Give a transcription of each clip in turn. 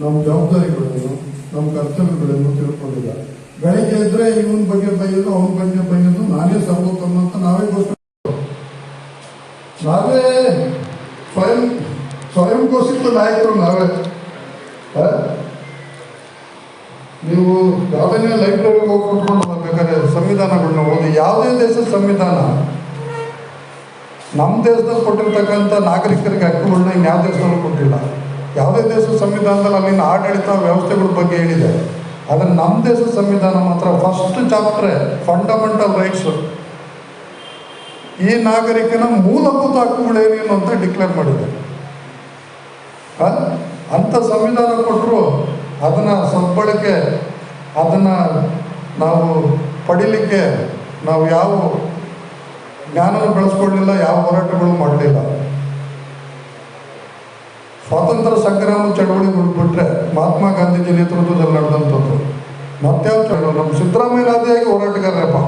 ನಮ್ಮ ಜವಾಬ್ದಾರಿಗಳೇನು ನಮ್ಮ ಕರ್ತವ್ಯಗಳೇನು ತಿಳ್ಕೊಂಡಿಲ್ಲ ಬೆಳಗ್ಗೆ ಇದ್ರೆ ಇವನ ಬಗ್ಗೆ ಬೈಯೋದು, ಅವನ ಬಗ್ಗೆ ಬೈಯೋದು ನಾನೇ ಸರ್ವೋತ್ತಮ ಅಂತ ನಾವೇ ಘೋಷಣೆ ನಾವೇ ಸ್ವಯಂ ಸ್ವಯಂ ಘೋಷಿತ ನಾಯಕರು ನಾವೇ? ನೀವು ಯಾವುದನ್ನೇ ಲೈಬ್ರರಿಗೆ ಹೋಗಿ ಕುತ್ಕೊಂಡು ಬರ್ಬೇಕಾದ್ರೆ ಸಂವಿಧಾನಗಳನ್ನ ಓದಿ, ಯಾವುದೇ ದೇಶದ ಸಂವಿಧಾನ. ನಮ್ಮ ದೇಶದಲ್ಲಿ ಕೊಟ್ಟಿರ್ತಕ್ಕಂಥ ನಾಗರಿಕರಿಗೆ ಹಕ್ಕುಗಳನ್ನ ಯಾವ ದೇಶದಲ್ಲೂ ಕೊಟ್ಟಿಲ್ಲ. ಯಾವುದೇ ದೇಶದ ಸಂವಿಧಾನದಲ್ಲಿ ಅಲ್ಲಿನ ಆಡಳಿತ ವ್ಯವಸ್ಥೆಗಳ ಬಗ್ಗೆ ಹೇಳಿದೆ. ಆದರೆ ನಮ್ಮ ದೇಶದ ಸಂವಿಧಾನ ಮಾತ್ರ ಫಸ್ಟ್ ಚಾಪ್ಟ್ರೆ ಫಂಡಮೆಂಟಲ್ ರೈಟ್ಸು ಈ ನಾಗರಿಕನ ಮೂಲಭೂತ ಹಕ್ಕುಗಳೇನೇನು ಅಂತ ಡಿಕ್ಲೇರ್ ಮಾಡಿದೆ? ಅಂಥ ಸಂವಿಧಾನ ಕೊಟ್ಟರು ಅದನ್ನು ಸದ್ಬಳಕೆ, ಅದನ್ನು ನಾವು ಪಡಿಲಿಕ್ಕೆ ನಾವು ಯಾವ ಜ್ಞಾನವನ್ನು ಬೆಳೆಸ್ಕೊಳ್ಳಿಲ್ಲ ಯಾವ ಹೋರಾಟಗಳು ಮಾಡಲಿಲ್ಲ. ಸ್ವಾತಂತ್ರ್ಯ ಸಂಗ್ರಾಮ ಚಳವಳಿ ಬಿಟ್ಬಿಟ್ರೆ ಮಹಾತ್ಮ ಗಾಂಧೀಜಿ ನೇತೃತ್ವದಲ್ಲಿ ನಡೆದಂಥದ್ದು. ಮತ್ಯಾವ ಚಳವಳಿ? ನಮ್ಮ ಸಿದ್ದರಾಮಯ್ಯನಾದಿಯಾಗಿ ಹೋರಾಟಗಾರರಪ್ಪ.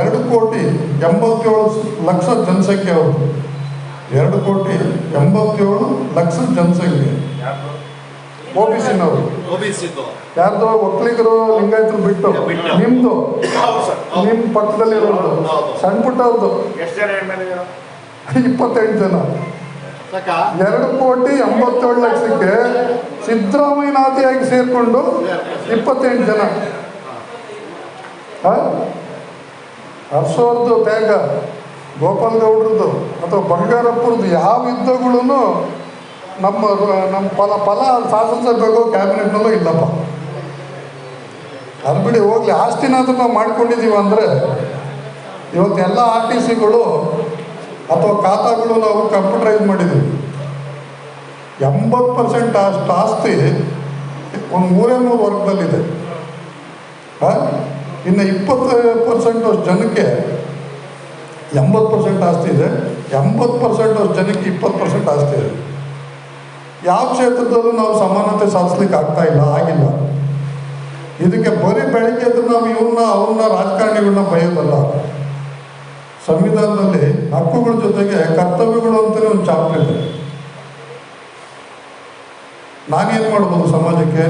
ಎರಡು ಕೋಟಿ ಎಂಬತ್ತೇಳು ಲಕ್ಷ ಜನಸಂಖ್ಯೆ ಅವರು. ಎರಡು ಕೋಟಿ ಎಂಬತ್ತೇಳು ಲಕ್ಷ ಜನಸಂಖ್ಯೆ. ಓಬಿಸಿನವರು ಯಾರ್ದು? ಒಕ್ಕಲಿಗರು ಲಿಂಗಾಯತರು ಬಿಟ್ಟು. ನಿಮ್ದು. ನಿಮ್ಮ ಪಕ್ಕದಲ್ಲಿರೋದು. ಸಣ್ಣ ಪುಟ್ಟವ್ರದ್ದು ಇಪ್ಪತ್ತೆಂಟು ಜನ. ಎರಡು ಕೋಟಿ ಎಂಬತ್ತೇಳು ಲಕ್ಷಕ್ಕೆ ಸಿದ್ದರಾಮಯ್ಯನಾಥಿಯಾಗಿ ಸೇರಿಕೊಂಡು ಇಪ್ಪತ್ತೆಂಟು ಜನ. ಹರ್ಷವರ್ಧು ತ್ಯಾಗ ಗೋಪಾಲ್ ಗೌಡ್ರದ್ದು ಅಥವಾ ಬಂಗಾರಪ್ಪರದ್ದು ಯಾವ ಯುದ್ಧಗಳೂ ನಮ್ಮ ನಮ್ಮ ಫಲ ಫಲ ಶಾಸನಸಭೆಗೋ ಕ್ಯಾಬಿನೆಟ್ನಲ್ಲೂ ಇಲ್ಲಪ್ಪ. ಅದು ಬಿಡಿ ಹೋಗ್ಲಿ. ಆಸ್ತಿನಾದ್ರೂ ನಾವು ಮಾಡ್ಕೊಂಡಿದ್ದೀವಿ ಅಂದರೆ ಇವತ್ತು ಎಲ್ಲ ಆರ್ ಟಿ ಸಿಗಳು ಅಥವಾ ಖಾತಾಗಳು ನಾವು ಕಂಪ್ಯೂಟರೈಸ್ ಮಾಡಿದ್ದೀವಿ. ಎಂಬತ್ತು ಪರ್ಸೆಂಟ್ ಅಷ್ಟು ಆಸ್ತಿ ಒಂದು ಮೂರೇ ಮೂರು ವರ್ಗದಲ್ಲಿದೆ? ಇನ್ನು ಇಪ್ಪತ್ತು ಪರ್ಸೆಂಟ್ ಅಷ್ಟು ಜನಕ್ಕೆ ಎಂಬತ್ತು ಪರ್ಸೆಂಟ್ ಆಸ್ತಿ ಇದೆ. ಎಂಬತ್ತು ಪರ್ಸೆಂಟ್ ಅಷ್ಟು ಜನಕ್ಕೆ ಇಪ್ಪತ್ತು ಪರ್ಸೆಂಟ್ ಆಸ್ತಿ ಇದೆ. ಯಾವ ಕ್ಷೇತ್ರದಲ್ಲೂ ನಾವು ಸಮಾನತೆ ಸಾಧಿಸ್ಲಿಕ್ಕೆ ಆಗ್ತಾ ಇಲ್ಲ, ಆಗಿಲ್ಲ. ಇದಕ್ಕೆ ಬರೀ ಬೆಳಿಗ್ಗೆ ಎದ್ದು ನಾವು ಇವನ್ನ ಅವ್ರನ್ನ ರಾಜಕಾರಣಿಗಳನ್ನ ಬೈಯೋದಲ್ಲ. ಸಂವಿಧಾನದಲ್ಲಿ ಹಕ್ಕುಗಳ ಜೊತೆಗೆ ಕರ್ತವ್ಯಗಳು ಅಂತಲೇ ಒಂದು ಚಾಪ್ಟರ್ ಇದೆ. ನಾನೇನು ಮಾಡ್ಬೋದು ಸಮಾಜಕ್ಕೆ?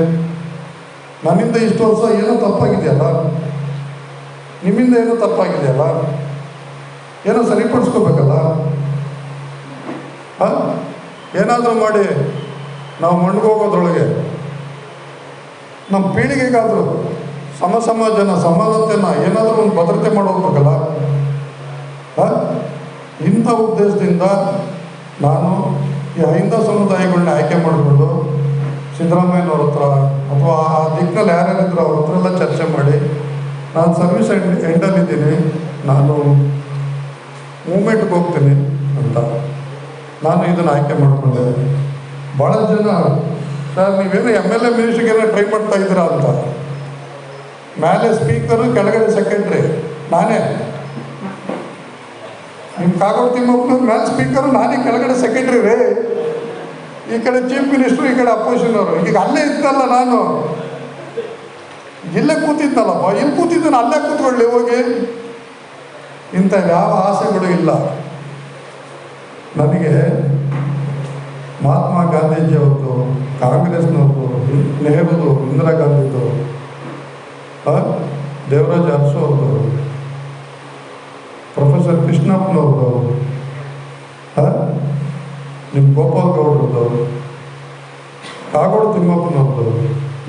ನನ್ನಿಂದ ಇಷ್ಟು ವರ್ಷ ಏನೋ ತಪ್ಪಾಗಿದೆಯಲ್ಲ? ನಿಮ್ಮಿಂದ ಏನೋ ತಪ್ಪಾಗಿದೆಯಲ್ಲ? ಏನೋ ಸರಿಪಡಿಸ್ಕೋಬೇಕಲ್ಲ? ಏನಾದರೂ ಮಾಡಿ ನಾವು ಮಣ್ಗೋಗೋದ್ರೊಳಗೆ ನಮ್ಮ ಪೀಳಿಗೆಗಾದರೂ ಸಮ ಸಮಾಜನ ಸಮಾನತೆಯನ್ನು ಏನಾದರೂ ಒಂದು ಭದ್ರತೆ ಮಾಡೋಗ್ಬೇಕಲ್ಲ ಇಂಥ ಉದ್ದೇಶದಿಂದ ನಾನು ಈ ಹೈಂದ ಸಮುದಾಯಗಳನ್ನ ಆಯ್ಕೆ ಮಾಡಿಕೊಂಡು ಸಿದ್ದರಾಮಯ್ಯನವ್ರ ಹತ್ರ ಅಥವಾ ಆ ದಿಕ್ಕಿನಲ್ಲಿ ಯಾರ್ಯಾರಿದ್ರು ಅವ್ರ ಹತ್ರ ಎಲ್ಲ ಚರ್ಚೆ ಮಾಡಿ ನಾನು ಸರ್ವಿಸ್ ಎಂಡ್, ಎಂಡಲ್ಲಿದ್ದೀನಿ. ನಾನು ಮೂಮೆಂಟ್ಗೆ ಹೋಗ್ತೀನಿ ಅಂತ ನಾನು ಇದನ್ನು ಆಯ್ಕೆ ಮಾಡಿಕೊಂಡೆ. ಭಾಳ ಜನ, ಸರ್, ನೀವೇನು ಎಂ ಎಲ್ ಎ ಮಿನಿಸ್ಟ್ರಿಗೆಲ್ಲ ಟ್ರೈ ಮಾಡ್ತಾ ಇದ್ದೀರಾ ಅಂತ. ಮೇಲೆ ಸ್ಪೀಕರು, ಕೆಳಗಡೆ ಸೆಕ್ರೆಟ್ರಿ ನಾನೇ. ನಿಮ್ಮ ಕಾಗೋಡು ತಿಮ್ಮಪ್ಪನ ಮೇಲೆ ಸ್ಪೀಕರು ನಾನೇ ಕೆಳಗಡೆ ಸೆಕ್ರೆಟ್ರಿ ರೀ. ಈ ಕಡೆ ಚೀಫ್ ಮಿನಿಸ್ಟ್ರು ಈ ಕಡೆ ಅಪೋಸಿಷನ್ ಅವರು. ಈಗ ಅಲ್ಲೇ ಇದ್ದಲ್ಲ ನಾನು. ಇಲ್ಲೇ ಕೂತಿದ್ದಲ್ಲಪ್ಪ ಇಲ್ಲಿ ಕೂತಿದ್ದಾನೆ ಅಲ್ಲೇ ಕೂತ್ಕೊಳ್ಳಿ ಹೋಗಿ. ಇಂಥ ಯಾವ ಆಸೆಗಳು ಇಲ್ಲ. ನನಗೆ ಮಹಾತ್ಮ ಗಾಂಧೀಜಿ ಅವ್ರದ್ದು ಕಾಂಗ್ರೆಸ್ನವ್ರದ್ದು ನೆಹರುದು ಇಂದಿರಾ ಗಾಂಧಿದು ದೇವರಾಜ ಅರಸು ಅವ್ರದ್ದು. ಪ್ರೊಫೆಸರ್ ಕೃಷ್ಣಪ್ಪನವ್ರದ್ದು ನಿಮ್ಮ ಗೋಪಾಲ್ ಗೌಡ್ರದ್ದು, ಕಾಗೋಡು ತಿಮ್ಮಪ್ಪನವ್ರದ್ದು,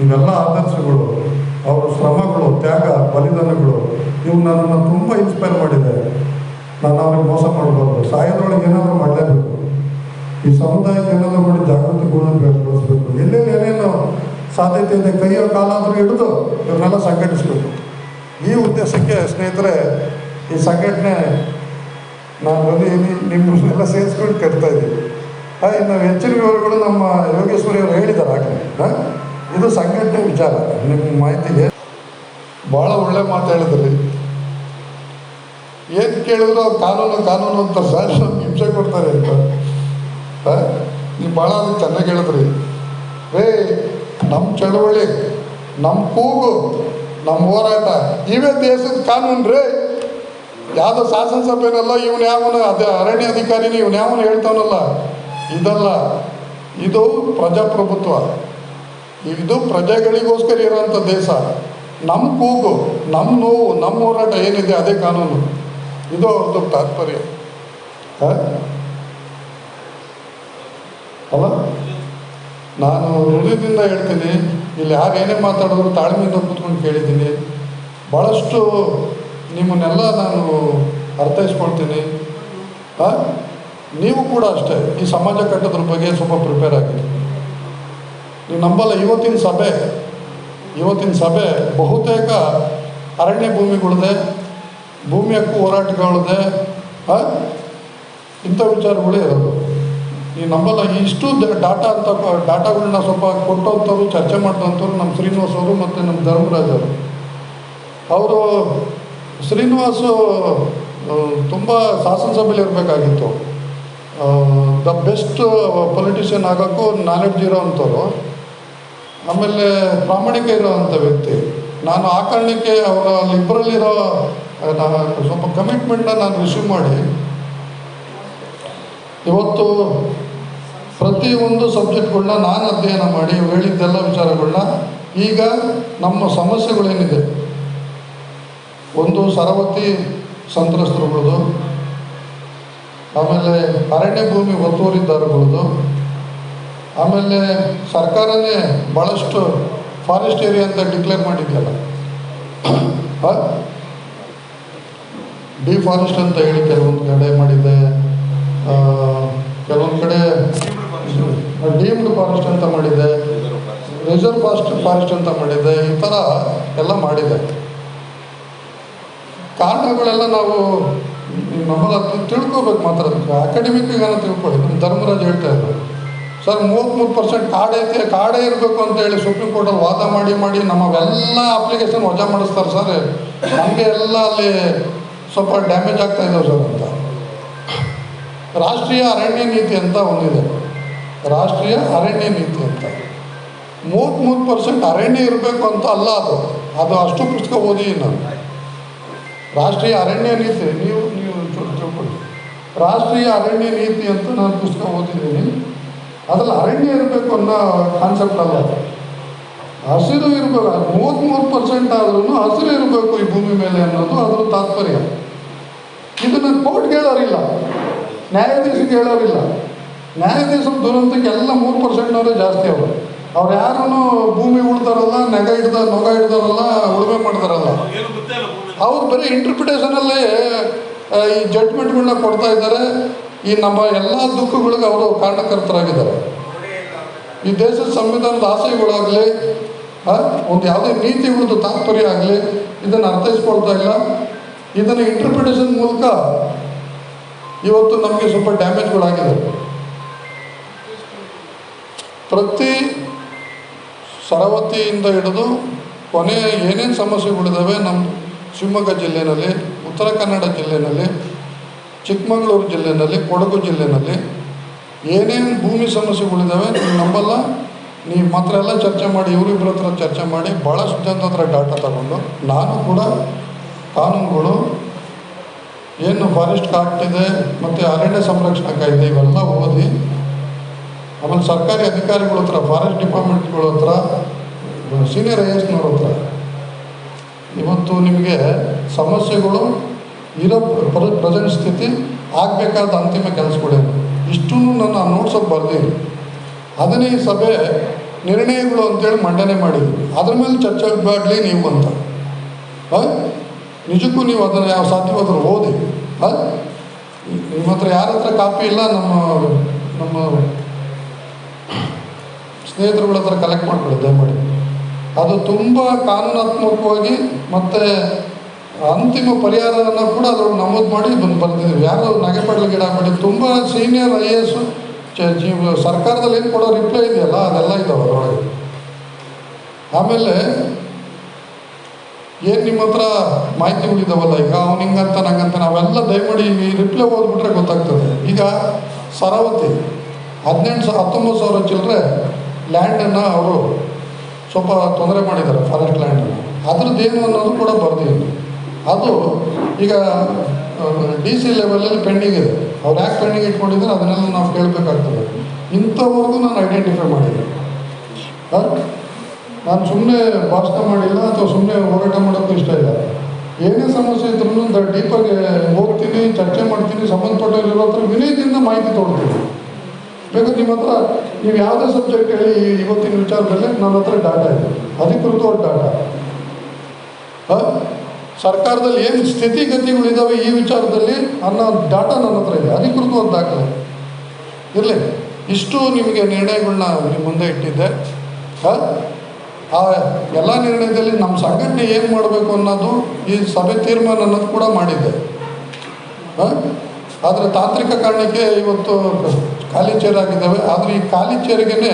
ಇವೆಲ್ಲ ಆದರ್ಶಗಳು, ಅವರ ಶ್ರಮಗಳು, ತ್ಯಾಗ, ಬಲಿದಾನಗಳು, ಇವು ನನ್ನನ್ನು ತುಂಬ ಇನ್ಸ್ಪೈರ್ ಮಾಡಿದೆ. ನಾನು ಅವ್ರಿಗೆ ಮೋಸ ಮಾಡಬಾರ್ದು. ಸಾಯೋದ್ರೊಳಗೆ ಏನಾದರೂ ಮಾಡಲೇಬೇಕು. ಈ ಸಮುದಾಯಕ್ಕೆ ಏನಾದರೂ ಮಾಡಿ ಜಾಗೃತಿ ಬೆಳೆಸಬೇಕು. ಎಲ್ಲೆಲ್ಲಿ ಏನೇನು ಸಾಧ್ಯತೆ ಇದೆ, ಕೈಯೋ ಕಾಲಾದರೂ ಹಿಡಿದು ಇವನ್ನೆಲ್ಲ ಸಂಘಟಿಸಬೇಕು. ಈ ಉದ್ದೇಶಕ್ಕೆ ಸ್ನೇಹಿತರೆ ಈ ಸಂಘಟನೆ ನಾನು ಬಂದಿದ್ದೀನಿ ನಿಮ್ಮನ್ನೆಲ್ಲ ಸೇರಿಸ್ಕೊಂಡು ಕಟ್ತಾ ಇದ್ದೀನಿ. ಹಾಗೆ ನಾವು ಹೆಚ್ಚಿನ ವಿವರಗಳು ನಮ್ಮ ಯೋಗೇಶ್ವರಿ ಅವರು ಹೇಳಿದ್ದಾರೆ ಹಾಗೆ. ಹಾಂ? ಇದು ಸಂಘಟನೆ ವಿಚಾರ. ನಿಮ್ಮ ಮಾಹಿತಿಗೆ ಭಾಳ ಒಳ್ಳೆ ಮಾತು ಹೇಳಿದ್ರಿ. ಏನು ಕೇಳಿದ್ರು ಕಾನೂನು ಕಾನೂನು ಅಂತ ಸರ್ ಹಿಂಸೆ ಕೊಡ್ತಾರೆ ಅಂತ. ಆ, ನೀವು ಭಾಳ ಚೆನ್ನಾಗಿ ಹೇಳಿದ್ರಿ. ರೇ ನಮ್ಮ ಚಳವಳಿ ನಮ್ಮ ಕೂಗು ನಮ್ಮ ಹೋರಾಟ ಇವೇ ದೇಶದ ಕಾನೂನು ರೀ ಯಾವುದೋ ಶಾಸನಸಭೆನಲ್ಲ, ಇವನು ಯಾವನು ಅದೇ ಅರಣ್ಯ ಅಧಿಕಾರಿನಿ, ಇವನು ಯಾವನು ಹೇಳ್ತಾವನಲ್ಲ ಇದಲ್ಲ. ಇದು ಪ್ರಜಾಪ್ರಭುತ್ವ. ಇದು ಪ್ರಜೆಗಳಿಗೋಸ್ಕರ ಇರೋಂಥ ದೇಶ. ನಮ್ಮ ಕೂಗು ನಮ್ಮ ನೋವು ನಮ್ಮ ಹೋರಾಟ ಏನಿದೆ ಅದೇ ಕಾನೂನು. ಇದು ಅವ್ರದ್ದು ತಾತ್ಪರ್ಯ? ಅಲ್ಲ? ನಾನು ಹೃದಯದಿಂದ ಹೇಳ್ತೀನಿ, ಇಲ್ಲಿ ಯಾರು ಏನೇ ಮಾತಾಡಿದ್ರು ತಾಳ್ಮೆಯಿಂದ ಕೂತ್ಕೊಂಡು ಕೇಳಿದ್ದೀನಿ. ಭಾಳಷ್ಟು ನಿಮ್ಮನ್ನೆಲ್ಲ ನಾನು ಅರ್ಥೈಸ್ಕೊಳ್ತೀನಿ. ಹಾಂ ನೀವು ಕೂಡ ಅಷ್ಟೇ, ಈ ಸಮಾಜ ಕಟ್ಟದ್ರ ಬಗ್ಗೆ ಸ್ವಲ್ಪ ಪ್ರಿಪೇರ್ ಆಗಿ. ನೀವು ನಂಬಲ್ಲ, ಇವತ್ತಿನ ಸಭೆ ಇವತ್ತಿನ ಸಭೆ ಬಹುತೇಕ ಅರಣ್ಯ ಭೂಮಿಗಳಿದೆ, ಭೂಮಿ ಹಕ್ಕು ಹೋರಾಟಗಳಿದೆ? ಇಂಥ ವಿಚಾರಗಳೇ ಇರೋದು. ಈ ನಂಬಲ್ಲ, ಇಷ್ಟು ಡಾಟಾ ಅಂತ ಡಾಟಾಗಳನ್ನ ಸ್ವಲ್ಪ ಕೊಟ್ಟಂಥವ್ರು, ಚರ್ಚೆ ಮಾಡಿದಂಥವ್ರು ನಮ್ಮ ಶ್ರೀನಿವಾಸ್ ಅವರು ಮತ್ತು ನಮ್ಮ ಧರ್ಮರಾಜ್ ಅವರು ಶ್ರೀನಿವಾಸು ತುಂಬ ಶಾಸನಸಭೆಯಲ್ಲಿ ಇರಬೇಕಾಗಿತ್ತು. ದ ಬೆಸ್ಟ್ ಪೊಲಿಟಿಷಿಯನ್ ಆಗೋಕ್ಕೂ ನಾಲೆಡ್ಜ್ ಇರೋ ಅಂಥವ್ರು. ಆಮೇಲೆ ಪ್ರಾಮಾಣಿಕ ಇರೋವಂಥ ವ್ಯಕ್ತಿ. ನಾನು ಆ ಕಾರಣಕ್ಕೆ ಅವರ ಲಿಬ್ರಲ್ಲಿರೋ ಸ್ವಲ್ಪ ಕಮಿಟ್ಮೆಂಟ್ನ ನಾನು ರಿಸೀವ್ ಮಾಡಿ. ಇವತ್ತು ಪ್ರತಿಯೊಂದು ಸಬ್ಜೆಕ್ಟ್ಗಳನ್ನ ನಾನು ಅಧ್ಯಯನ ಮಾಡಿ ಹೇಳಿದ್ದೆಲ್ಲ ವಿಚಾರಗಳನ್ನ ಈಗ ನಮ್ಮ ಸಮಸ್ಯೆಗಳೇನಿದೆ. ಒಂದು ಸರವತಿ ಸಂತ್ರಸ್ತರುಗಳದು ಆಮೇಲೆ ಅರಣ್ಯ ಭೂಮಿ ಒತ್ತುವರಿದಾರಗಳದು ಆಮೇಲೆ ಸರ್ಕಾರನೇ ಭಾಳಷ್ಟು ಫಾರೆಸ್ಟ್ ಏರಿಯಾ ಅಂತ ಡಿಕ್ಲೇರ್ ಮಾಡಿದ್ದಲ್ಲ ಡಿ ಫಾರೆಸ್ಟ್ ಅಂತ ಹೇಳಿ ಕೆಲವೊಂದು ಕಡೆ ಮಾಡಿದೆ ಕೆಲವೊಂದು ಕಡೆ ಡೀಮ್ಡ್ ಫಾರೆಸ್ಟ್ ಅಂತ ಮಾಡಿದೆ ರಿಸರ್ವ್ ಫಾರೆಸ್ಟ್ ಫಾರೆಸ್ಟ್ ಅಂತ ಮಾಡಿದೆ ಈ ಥರ ಎಲ್ಲ ಮಾಡಿದೆ ಕಾರಣಗಳೆಲ್ಲ ನಾವು ನಮ್ಮಲ್ಲ ತಿಳ್ಕೊಬೇಕು ಮಾತ್ರ. ಅಕಾಡೆಮಿಕ್ ಏನೋ ತಿಳ್ಕೊಳ್ಳಿ. ನಮ್ಮ ಧರ್ಮರಾಜ್ ಹೇಳ್ತಾ ಇದ್ರು. ಸರ್ ಮೂವತ್ತ್ಮೂರು ಪರ್ಸೆಂಟ್ ಕಾಡೈತೆ ಕಾಡೇ ಇರಬೇಕು ಅಂತ ಹೇಳಿ ಸುಪ್ರೀಂ ಕೋರ್ಟಲ್ಲಿ ವಾದ ಮಾಡಿ ಮಾಡಿ ನಮ್ಮವೆಲ್ಲ ಅಪ್ಲಿಕೇಶನ್ ವಜಾ ಮಾಡಿಸ್ತಾರೆ ಸರ್. ನಮಗೆ ಎಲ್ಲ ಅಲ್ಲಿ ಸ್ವಲ್ಪ ಡ್ಯಾಮೇಜ್ ಆಗ್ತಾ ಇದ್ದಾವೆ ಸರ್ ಅಂತ. ರಾಷ್ಟ್ರೀಯ ಅರಣ್ಯ ನೀತಿ ಅಂತ ಒಂದಿದೆ. ರಾಷ್ಟ್ರೀಯ ಅರಣ್ಯ ನೀತಿ ಅಂತ. ಮೂವತ್ತ್ಮೂರು ಪರ್ಸೆಂಟ್ ಅರಣ್ಯ ಇರಬೇಕು ಅಂತ ಅಲ್ಲ ಅದು. ಅದು ಅಷ್ಟು ಪುಸ್ತಕ ಓದಿ ನಾನು. ರಾಷ್ಟ್ರೀಯ ಅರಣ್ಯ ನೀತಿ, ನೀವು ನೀವು ತಿಳ್- ತಿಳ್ಕೊಳ್ಳಿ. ರಾಷ್ಟ್ರೀಯ ಅರಣ್ಯ ನೀತಿ ಅಂತ ನಾನು ಪುಸ್ತಕ ಓದಿದ್ದೀನಿ. ಅದ್ರಲ್ಲಿ ಅರಣ್ಯ ಇರಬೇಕು ಅನ್ನೋ ಕಾನ್ಸೆಪ್ಟ್ ಅಲ್ಲ. ಹಸಿರು ಇರಬೇಕು ಮೂವತ್ತ್ಮೂರು ಪರ್ಸೆಂಟ್ ಆದ್ರೂ ಹಸಿರು ಇರಬೇಕು ಈ ಭೂಮಿ ಮೇಲೆ ಅನ್ನೋದು ಅದ್ರ ತಾತ್ಪರ್ಯ. ಇದನ್ನು ಕೋರ್ಟ್ಗೆ ಹೇಳೋರಿಲ್ಲ. ನ್ಯಾಯಾಧೀಶಕ್ಕೆ ಹೇಳೋರಿಲ್ಲ. ನ್ಯಾಯಾಧೀಶ ದುರಂತಕ್ಕೆ ಎಲ್ಲ ಮೂರು ಪರ್ಸೆಂಟ್ನವರೇ ಜಾಸ್ತಿ ಅವರು. ಅವ್ರು ಯಾರೂ ಭೂಮಿ ಉಳ್ತಾರಲ್ಲ, ನೆಗ ಹಿಡ್ದ, ನೊಗ ಹಿಡ್ದಾರಲ್ಲ, ಉಳುಮೆ ಮಾಡ್ತಾರಲ್ಲ. ಅವ್ರು ಬರೀ ಇಂಟರ್ಪ್ರಿಟೇಷನಲ್ಲೇ ಈ ಜಡ್ಜ್ಮೆಂಟ್ಗಳನ್ನ ಕೊಡ್ತಾ ಇದ್ದಾರೆ. ಈ ನಮ್ಮ ಎಲ್ಲ ದುಃಖಗಳಿಗೆ ಅವರು ಕಾರಣಕರ್ತರಾಗಿದ್ದಾರೆ. ಈ ದೇಶದ ಸಂವಿಧಾನದ ಆಶಯಗಳಾಗಲಿ ಒಂದು ಯಾವುದೇ ನೀತಿಗಳದ್ದು ತಾತ್ಪರ್ಯ ಆಗಲಿ, ಇದನ್ನು ಅರ್ಥೈಸ್ಕೊಳ್ತಾ ಇಲ್ಲ. ಇದನ್ನು ಇಂಟರ್ಪ್ರಿಟೇಷನ್ ಮೂಲಕ ಇವತ್ತು ನಮಗೆ ಸ್ವಲ್ಪ ಡ್ಯಾಮೇಜ್ಗಳಾಗಿದೆ ಪ್ರತಿ ಸರವತಿಯಿಂದ ಹಿಡಿದು ಕೊನೆ ಏನೇನು ಸಮಸ್ಯೆಗಳಿದ್ದಾವೆ ನಮ್ಮ ಶಿವಮೊಗ್ಗ ಜಿಲ್ಲೆಯಲ್ಲಿ ಉತ್ತರ ಕನ್ನಡ ಜಿಲ್ಲೆಯಲ್ಲಿ ಚಿಕ್ಕಮಗಳೂರು ಜಿಲ್ಲೆಯಲ್ಲಿ ಕೊಡಗು ಜಿಲ್ಲೆಯಲ್ಲಿ ಏನೇನು ಭೂಮಿ ಸಮಸ್ಯೆಗಳಿದ್ದಾವೆ ನೀವು ನಂಬಲ್ಲ. ನೀವು ಮಾತ್ರ ಎಲ್ಲ ಚರ್ಚೆ ಮಾಡಿ ಇವರಿಬ್ಬರ ಹತ್ರ ಚರ್ಚೆ ಮಾಡಿ ಭಾಳಷ್ಟು ಜನದ ಹತ್ರ ಡಾಟಾ ತಗೊಂಡು, ನಾನು ಕೂಡ ಕಾನೂನುಗಳು, ಏನು ಫಾರೆಸ್ಟ್ ಇದೆ, ಮತ್ತು ಅರಣ್ಯ ಸಂರಕ್ಷಣಾ ಕಾಯ್ದೆ ಇವೆಲ್ಲ ಓದಿ, ಆಮೇಲೆ ಸರ್ಕಾರಿ ಅಧಿಕಾರಿಗಳ ಹತ್ರ, ಫಾರೆಸ್ಟ್ ಡಿಪಾರ್ಟ್ಮೆಂಟ್ಗಳ ಹತ್ರ, ಸೀನಿಯರ್ ಐ ಎಸ್ನವ್ರ ಹತ್ರ ಇವತ್ತು ನಿಮಗೆ ಸಮಸ್ಯೆಗಳು ಇರೋ ಪ್ರ ಪ್ರೆಸೆಂಟ್ ಸ್ಥಿತಿ ಆಗಬೇಕಾದ ಅಂತಿಮ ಕೆಲಸಗಳೇನು ಇಷ್ಟು ನಾನು ನೋಡ್ಸೋಕೆ ಬರ್ದೀನಿ ಅದನ್ನೇ ಸಭೆ ನಿರ್ಣಯಗಳು ಅಂತೇಳಿ ಮಂಡನೆ ಮಾಡಿದ್ವಿ. ಅದ್ರ ಮೇಲೆ ಚರ್ಚೆ ಬಾಡಲಿ ನೀವು ಅಂತ? ನಿಜಕ್ಕೂ ನೀವು ಅದನ್ನು ಯಾವ ಸಾಧ್ಯವಾದರೂ ಓದಿ. ಹಾಂ? ನಿಮ್ಮ ಹತ್ರ ಯಾರ ಹತ್ರ ಕಾಪಿ ಇಲ್ಲ, ನಮ್ಮ ನಮ್ಮ ಸ್ನೇಹಿತರುಗಳ ಹತ್ರ ಕಲೆಕ್ಟ್ ಮಾಡಿಬಿಡಿ ದಯಮಾಡಿ. ಅದು ತುಂಬ ಕಾನೂನಾತ್ಮಕವಾಗಿ ಮತ್ತು ಅಂತಿಮ ಪರಿಹಾರವನ್ನು ಕೂಡ ಅದ್ರೊಳಗೆ ನಮೂದು ಮಾಡಿ ಬಂದು ಬರ್ತಿದ್ದೀವಿ ಯಾರು ನಗೆಪಡಲು ಗಿಡ ಮಾಡಿ ತುಂಬ ಸೀನಿಯರ್ ಐ ಎ ಎಸ್ ಸರ್ಕಾರದಲ್ಲಿ ಏನು ಕೊಡೋ ರಿಪ್ಲೈ ಇದೆಯಲ್ಲ, ಅದೆಲ್ಲ ಇದ್ದಾವೆ ಅದರೊಳಗೆ. ಆಮೇಲೆ ಏನು ನಿಮ್ಮ ಹತ್ರ ಮಾಹಿತಿಗಳಿದ್ದಾವಲ್ಲ ಈಗ? ಅವ್ನು ಹಿಂಗಂತ, ನಂಗಂತ, ನಾವೆಲ್ಲ ದಯಮಾಡಿ ಈ ರಿಪ್ಲೈ ಓದ್ಬಿಟ್ರೆ ಗೊತ್ತಾಗ್ತದೆ. ಈಗ ಸರಾವತಿ, ಹದಿನೆಂಟು ಸಾವಿರ ಹತ್ತೊಂಬತ್ತು ಸಾವಿರ ಚಿಲ್ಲರೆ ಲ್ಯಾಂಡನ್ನು ಅವರು ಸ್ವಲ್ಪ ತೊಂದರೆ ಮಾಡಿದ್ದಾರೆ ಫಾರೆಸ್ಟ್ ಅದ್ರದ್ದು ಏನು ಅನ್ನೋದು ಕೂಡ ಬರ್ದಿದ್ದೀನಿ ಅದು ಈಗ ಡಿ ಸಿ ಲೆವೆಲಲ್ಲಿ ಪೆಂಡಿಂಗ್ ಇದೆ. ಅವ್ರು ಯಾಕೆ ಪೆಂಡಿಂಗ್ ಇಟ್ಕೊಂಡಿದ್ದಾರೆ ಅದನ್ನೆಲ್ಲ ನಾವು ಕೇಳಬೇಕಾಗ್ತದೆ. ಇಂಥವರೆಗೂ ನಾನು ಐಡೆಂಟಿಫೈ ಮಾಡಿದ್ದೆ? ನಾನು ಸುಮ್ಮನೆ ಭಾಷಣ ಮಾಡಿಲ್ಲ ಅಥವಾ ಸುಮ್ಮನೆ ಹೋರಾಟ ಮಾಡೋಕ್ಕೂ ಇಷ್ಟ ಇಲ್ಲ. ಏನೇ ಸಮಸ್ಯೆ ಇದ್ರೂ ಡೀಪಾಗಿ ಹೋಗ್ತೀನಿ, ಚರ್ಚೆ ಮಾಡ್ತೀನಿ, ಸಂಬಂಧಪಟ್ಟವ್ರು ಹತ್ರ ವಿನಯದಿಂದ ಮಾಹಿತಿ ತೊಗೊಳ್ತೀನಿ. ಬೇಕಾದ್ರೆ ನಿಮ್ಮ ಹತ್ರ ನೀವು ಯಾವುದೇ ಸಬ್ಜೆಕ್ಟ್ ಹೇಳಿ ಇವತ್ತಿನ ವಿಚಾರದಲ್ಲಿ ನನ್ನ ಹತ್ರ ಡಾಟಾ ಇದೆ. ಅಧಿಕೃತವಾದ ಡಾಟಾ? ಸರ್ಕಾರದಲ್ಲಿ ಏನು ಸ್ಥಿತಿಗತಿಗಳಿದ್ದಾವೆ ಈ ವಿಚಾರದಲ್ಲಿ ಅನ್ನೋ ಡಾಟಾ ನನ್ನ ಹತ್ರ ಇದೆ. ಅಧಿಕೃತವಾದ ದಾಖಲೆ ಇರಲಿ. ಇಷ್ಟು ನಿಮಗೆ ನಿರ್ಣಯಗಳನ್ನ ನಿಮ್ಮ ಮುಂದೆ ಇಟ್ಟಿದ್ದೆ. ಆ? ಎಲ್ಲ ನಿರ್ಣಯದಲ್ಲಿ ನಮ್ಮ ಸಂಘಟನೆ ಏನು ಮಾಡಬೇಕು ಅನ್ನೋದು ಈ ಸಭೆ ತೀರ್ಮಾನ ಅನ್ನೋದು ಕೂಡ ಮಾಡಿದ್ದೆ? ಆದರೆ ತಾಂತ್ರಿಕ ಕಾರಣಕ್ಕೆ ಇವತ್ತು ಖಾಲಿ ಚೇರ್ ಆಗಿದ್ದಾವೆ. ಆದರೆ ಈ ಖಾಲಿ ಚೇರಿಗೇ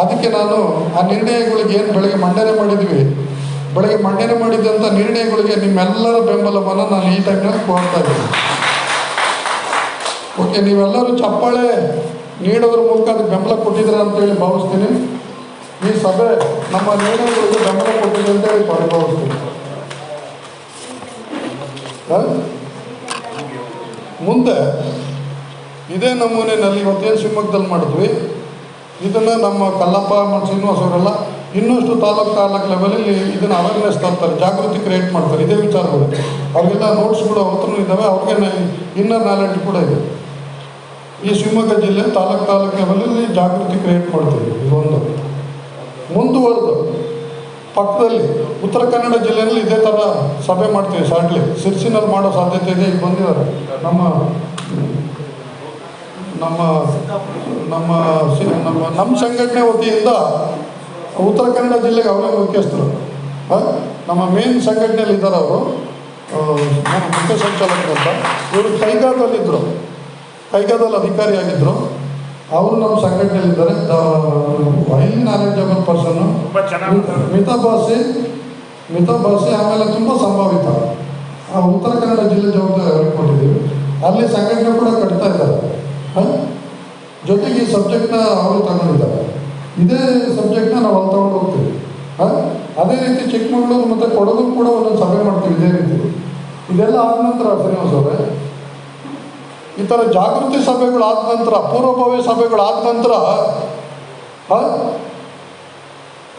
ಅದಕ್ಕೆ ನಾನು ಆ ನಿರ್ಣಯಗಳಿಗೆ ಏನು ಬೆಳಗ್ಗೆ ಮಂಡನೆ ಮಾಡಿದ್ವಿ. ಬೆಳಗ್ಗೆ ಮಂಡನೆ ಮಾಡಿದಂಥ ನಿರ್ಣಯಗಳಿಗೆ ನಿಮ್ಮೆಲ್ಲರ ಬೆಂಬಲವನ್ನು ನಾನು ಈ ಟೈಮ್ನಲ್ಲಿ ಕೋರ್ತಾ ಇದ್ದೀನಿ. ಓಕೆ ನೀವೆಲ್ಲರೂ ಚಪ್ಪಾಳೆ ನೀಡೋದ್ರ ಮೂಲಕ ಅದಕ್ಕೆ ಬೆಂಬಲ ಕೊಟ್ಟಿದ್ದೀರ ಅಂತೇಳಿ ಭಾವಿಸ್ತೀನಿ. ಈ ಸಭೆ ನಮ್ಮ ನಿರ್ಣಯಗಳಿಗೆ ಬೆಂಬಲ ಕೊಟ್ಟಿದೆ ಅಂತೇಳಿ ಭಾವಿಸ್ತೀನಿ? ಮುಂದೆ ಇದೇ ನಮೂನೆಯಲ್ಲಿ ಇವತ್ತೇನು ಶಿವಮೊಗ್ಗದಲ್ಲಿ ಮಾಡಿದ್ವಿ. ಇದನ್ನು ನಮ್ಮ ಕಲ್ಲಪ್ಪ ಶ್ರೀನಿವಾಸ್ ಅವರೆಲ್ಲ ಇನ್ನಷ್ಟು ತಾಲೂಕು ತಾಲೂಕು ಲೆವೆಲಲ್ಲಿ ಇದನ್ನು ಅವೇರ್ನೆಸ್ ತರ್ತಾರೆ, ಜಾಗೃತಿ ಕ್ರಿಯೇಟ್ ಮಾಡ್ತಾರೆ. ಇದೇ ವಿಚಾರಗಳು. ಅವರಿಗೆಲ್ಲ ನೋಟ್ಸ್ ಕೂಡ ಅವತ್ತೂ ಇದ್ದಾವೆ. ಅವ್ರಿಗೆ ಇನ್ನರ್ ನಾಲೆಡ್ಜ್ ಕೂಡ ಇದೆ. ಈ ಶಿವಮೊಗ್ಗ ಜಿಲ್ಲೆ ತಾಲೂಕು ತಾಲೂಕು ಲೆವೆಲಲ್ಲಿ ಜಾಗೃತಿ ಕ್ರಿಯೇಟ್ ಮಾಡ್ತೀವಿ ಇದೊಂದು ಮುಂದುವರೆದು. ಪಕ್ಕದಲ್ಲಿ ಉತ್ತರ ಕನ್ನಡ ಜಿಲ್ಲೆಯಲ್ಲಿ ಇದೇ ಥರ ಸಭೆ ಮಾಡ್ತೀವಿ, ಸಾಟ್ಲಿ. ಸಿರ್ಸಿನಲ್ಲಿ ಮಾಡೋ ಸಾಧ್ಯತೆ ಇದೆ. ಈಗ ಬಂದಿದ್ದಾರೆ. ನಮ್ಮ ನಮ್ಮ ನಮ್ಮ ನಮ್ಮ ನಮ್ಮ ಸಂಘಟನೆ ವತಿಯಿಂದ ಉತ್ತರ ಕನ್ನಡ ಜಿಲ್ಲೆಗೆ ಅವರೇ ಮುಖ್ಯಸ್ಥರು? ನಮ್ಮ ಮೇನ್ ಸಂಘಟನೆಯಲ್ಲಿ ಇದ್ದಾರೆ ಅವರು. ನಮ್ಮ ಮುಖ್ಯ ಸಂಚಾಲಕರು ಅಂತ. ಇವರು ಕೈಗಾದಲ್ಲಿದ್ದರು. ಕೈಗಾದಲ್ಲಿ ಅಧಿಕಾರಿಯಾಗಿದ್ದರು. ಅವರು ನಮ್ಮ ಸಂಘಟನೆಯಲ್ಲಿದ್ದಾರೆ ಹೈಲಿ ನಾಲೆಜಬಲ್ ಪರ್ಸನ್ನು. ತುಂಬ ಚೆನ್ನಾಗಿ ಮಿತಭಾಷೆ ಮಿತಭಾಷೆ ಆಮೇಲೆ ತುಂಬ ಸಂಭಾವಿತ. ಆ ಉತ್ತರ ಕನ್ನಡ ಜಿಲ್ಲೆ ಜವಾಬ್ದಾರಿ ಕೊಟ್ಟಿದ್ದೀವಿ. ಅಲ್ಲಿ ಸಂಘಟನೆ ಕೂಡ ಕಟ್ತಾ ಇದ್ದಾರೆ? ಜೊತೆಗೆ ಈ ಸಬ್ಜೆಕ್ಟ್ನ ಅವರು ತಗೊಂಡಿದ್ದಾರೆ ಇದೇ ಸಬ್ಜೆಕ್ಟ್ನ ನಾವು ಅಲ್ಲಿ ತಗೊಂಡು ಹೋಗ್ತೀವಿ. ಹಾಂ? ಅದೇ ರೀತಿ ಚಿಕ್ಕಮಗಳೂರು ಮತ್ತು ಕೊಡಗು ಕೂಡ ಒಂದೊಂದು ಸಭೆ ಮಾಡ್ತೀವಿ ಇದೇ ರೀತಿ. ಇದೆಲ್ಲ ಆದ ನಂತರ, ಶ್ರೀನಿವಾಸ್ ಅವರೇ, ಈ ಥರ ಜಾಗೃತಿ ಸಭೆಗಳಾದ ನಂತರ ಪೂರ್ವಭಾವಿ ಸಭೆಗಳಾದ ನಂತರ?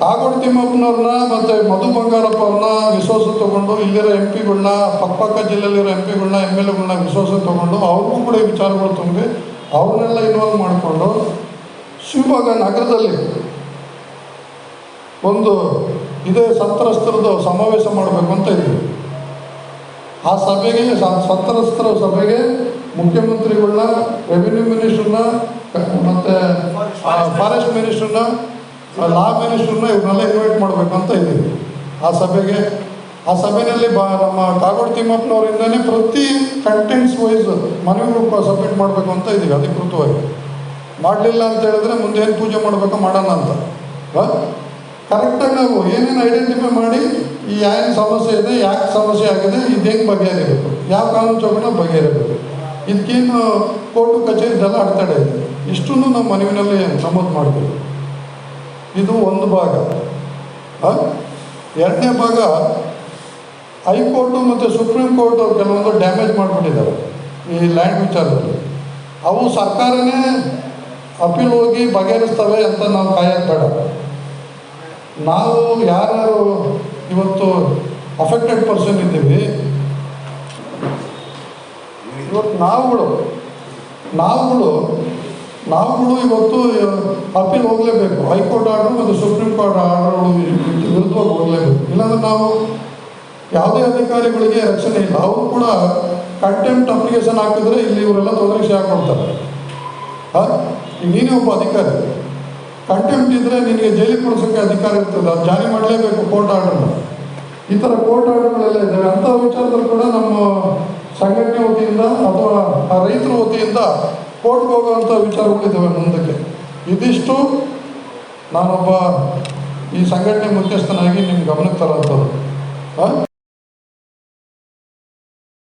ಕಾಗೋಡು ತಿಮ್ಮಪ್ಪನವ್ರನ್ನ ಮತ್ತು ಮಧು ಬಂಗಾರಪ್ಪ ಅವ್ರನ್ನ ವಿಶ್ವಾಸ ತಗೊಂಡು, ಇಲ್ಲಿರೋ ಎಂ ಪಿಗಳನ್ನ ಪಕ್ಕಪಕ್ಕ ಜಿಲ್ಲೆಯಲ್ಲಿರೋ ಎಂ ಪಿಗಳನ್ನ ಎಂ ಎಲ್ ಎಗಳನ್ನ ವಿಶ್ವಾಸ ತಗೊಂಡು, ಅವ್ರಿಗೂ ಕೂಡ ಈ ವಿಚಾರಗಳು ತುಂಬಿ ಅವ್ರನ್ನೆಲ್ಲ ಇನ್ವಾಲ್ವ್ ಮಾಡಿಕೊಂಡು ಶಿವಮೊಗ್ಗ ನಗರದಲ್ಲಿ ಒಂದು ಇದೇ ಸಂತ್ರಸ್ತರದ್ದು ಸಮಾವೇಶ ಮಾಡಬೇಕು ಅಂತ ಇದ್ವಿ. ಆ ಸಭೆಗೆ ಸಂತ್ರಸ್ತರ ಸಭೆಗೆ ಮುಖ್ಯಮಂತ್ರಿಗಳನ್ನ ರೆವಿನ್ಯೂ ಮಿನಿಸ್ಟ್ರನ್ನ ಮತ್ತು ಫಾರೆಸ್ಟ್ ಮಿನಿಸ್ಟ್ರನ್ನ ಲಾ ಮಿನಿಸ್ಟ್ರನ್ನ ಇವ್ರನ್ನೆಲ್ಲ ಇನ್ವೈಟ್ ಮಾಡಬೇಕು ಅಂತ ಇದ್ದೀವಿ ಆ ಸಭೆಗೆ ಆ ಸಭೆಯಲ್ಲಿ ಬಾ, ನಮ್ಮ ಕಾಗೋಡು ತಿಮ್ಮಪ್ಪನವರಿಂದನೇ ಪ್ರತಿ ಕಂಟೆಂಟ್ಸ್ ವೈಸ್ ಮನವಿಗಳು ಸಬ್ಮಿಟ್ ಮಾಡಬೇಕು ಅಂತ ಇದ್ದೀವಿ ಅಧಿಕೃತವಾಗಿ. ಮಾಡಲಿಲ್ಲ ಅಂತ ಹೇಳಿದ್ರೆ ಮುಂದೆ ಏನು ಪೂಜೆ ಮಾಡಬೇಕು ಮಾಡೋಣ ಅಂತ. ಕರೆಕ್ಟಾಗಿ ನಾವು ಏನೇನು ಐಡೆಂಟಿಫೈ ಮಾಡಿ, ಈ ಏನು ಸಮಸ್ಯೆ ಇದೆ, ಯಾಕೆ ಸಮಸ್ಯೆ ಆಗಿದೆ, ಇದು ಹೆಂಗೆ ಬಗೆಹರಿಬೇಕು? ಯಾವ ಕಾನೂನು ಚೌಕನ ಬಗೆಹರಿಬೇಕು? ಇದಕ್ಕೇನು ಕೋರ್ಟು ಕಚೇರಿದೆಲ್ಲ ಅಡೆತಡೆ ಇದೆ. ಇಷ್ಟನ್ನು ನಾವು ಮನವಿನಲ್ಲಿ ನಮೂದು ಮಾಡ್ತೀವಿ. ಇದು ಒಂದು ಭಾಗ? ಎರಡನೇ ಭಾಗ ಹೈಕೋರ್ಟು ಮತ್ತು ಸುಪ್ರೀಂ ಕೋರ್ಟ್ ಅವ್ರು ಕೆಲವೊಂದು ಡ್ಯಾಮೇಜ್ ಮಾಡಿಬಿಟ್ಟಿದ್ದಾರೆ. ಈ ಲ್ಯಾಂಡ್ ವಿಚಾರದಲ್ಲಿ. ಅವು ಸರ್ಕಾರನೇ ಅಪೀಲ್ ಹೋಗಿ ಬಗೆಹರಿಸ್ತವೆ ಅಂತ ನಾವು ಕಾಯೋದು ಬೇಡ. ನಾವು ಯಾರ್ಯಾರು ಇವತ್ತು ಅಫೆಕ್ಟೆಡ್ ಪರ್ಸನ್ ಇದ್ದೀವಿ, ಇವತ್ತು ನಾವುಗಳು ನಾವುಗಳು ನಾವುಗಳು ಇವತ್ತು ಅಪೀಲ್ ಹೋಗಲೇಬೇಕು. ಹೈಕೋರ್ಟ್ ಆರ್ಡರ್ ಮತ್ತು ಸುಪ್ರೀಂ ಕೋರ್ಟ್ ಆರ್ಡರ್ಗಳು ವಿರುದ್ಧವಾಗಿ ಹೋಗಲೇಬೇಕು. ಇಲ್ಲಾಂದ್ರೆ ನಾವು ಯಾವುದೇ ಅಧಿಕಾರಿಗಳಿಗೆ ರಕ್ಷಣೆ ಇಲ್ಲ. ಅವರು ಕೂಡ ಕಂಟೆಂಪ್ಟ್ ಅಪ್ಲಿಕೇಶನ್ ಹಾಕಿದ್ರೆ ಇಲ್ಲಿ ಇವರೆಲ್ಲ ತೊಂದರೆ ಹಾಕೊಳ್ತಾರೆ ಹಾಂ? ನೀನೇ ಒಬ್ಬ ಅಧಿಕಾರಿ. ಕಂಟೆಂಪ್ಟ್ ಇದ್ದರೆ ನಿನಗೆ ಜೈಲಿಗೆ ಕೊಡಿಸೋಕ್ಕೆ ಅಧಿಕಾರ ಇರ್ತದೆ ಜಾರಿ ಮಾಡಲೇಬೇಕು ಕೋರ್ಟ್ ಆರ್ಡರ್ ಈ ಥರ ಕೋರ್ಟ್ ಆರ್ಡರ್ಗಳೆಲ್ಲ ಇದ್ದಾವೆ ಅಂಥ ವಿಚಾರದಲ್ಲಿ ಕೂಡ ನಮ್ಮ ಸಂಘಟನೆ ವತಿಯಿಂದ ಅಥವಾ ಆ ರೈತರ ವತಿಯಿಂದ ಕೋರ್ಟ್ಗೆ ಹೋಗುವಂಥ ವಿಚಾರಗಳಿದ್ದಾವೆ ಮುಂದಕ್ಕೆ. ಇದಿಷ್ಟು. ನಾನೊಬ್ಬ ಈ ಸಂಘಟನೆ ಮುಖ್ಯಸ್ಥನಾಗಿ ನಿಮ್ಮ ಗಮನಕ್ಕೆ ತರೋಂಥದ್ದು ಹಾಂ?